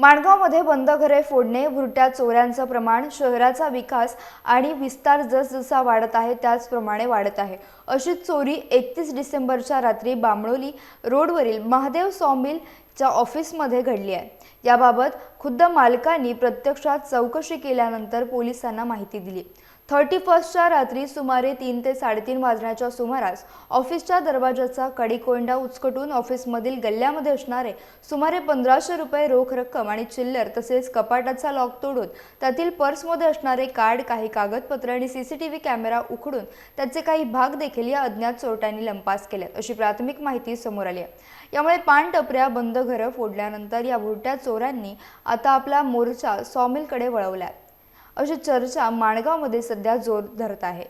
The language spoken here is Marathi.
माणगावमध्ये बंद घरे फोडणे भुरट्या चोऱ्यांचं प्रमाण शहराचा विकास आणि विस्तार जसजसा वाढत आहे त्याचप्रमाणे वाढत आहे. अशीच चोरी एकतीस डिसेंबरच्या रात्री बामणोली रोडवरील महादेव च्या ऑफिसमध्ये घडली आहे. याबाबत खुद्द मालकांनी प्रत्यक्षात चौकशी केल्यानंतर पोलिसांना माहिती दिली. थर्टी फर्स्टच्या रात्री सुमारे तीन ते साडेतीन वाजण्याच्या सुमारास ऑफिसच्या दरवाजाचा कडीकोंडा उचकटून ऑफिसमधील गल्ल्यामध्ये असणारे सुमारे पंधराशे रुपये रोख रक्कम आणि चिल्लर तसेच कपाटाचा लॉक तोडून त्यातील पर्समध्ये असणारे कार्ड काही कागदपत्र आणि सीसीटीव्ही कॅमेरा उखडून त्याचे काही भाग देखील या अज्ञात चोरट्यांनी लंपास केल्यात अशी प्राथमिक माहिती समोर आली आहे. यामुळे पानटपऱ्या बंद घरं फोडल्यानंतर या भुरट्या चोरांनी आता आपला मोर्चा सॉमिलकडे वळवलाय. अशी चर्चा माणगावमध्ये सध्या जोर धरत आहे.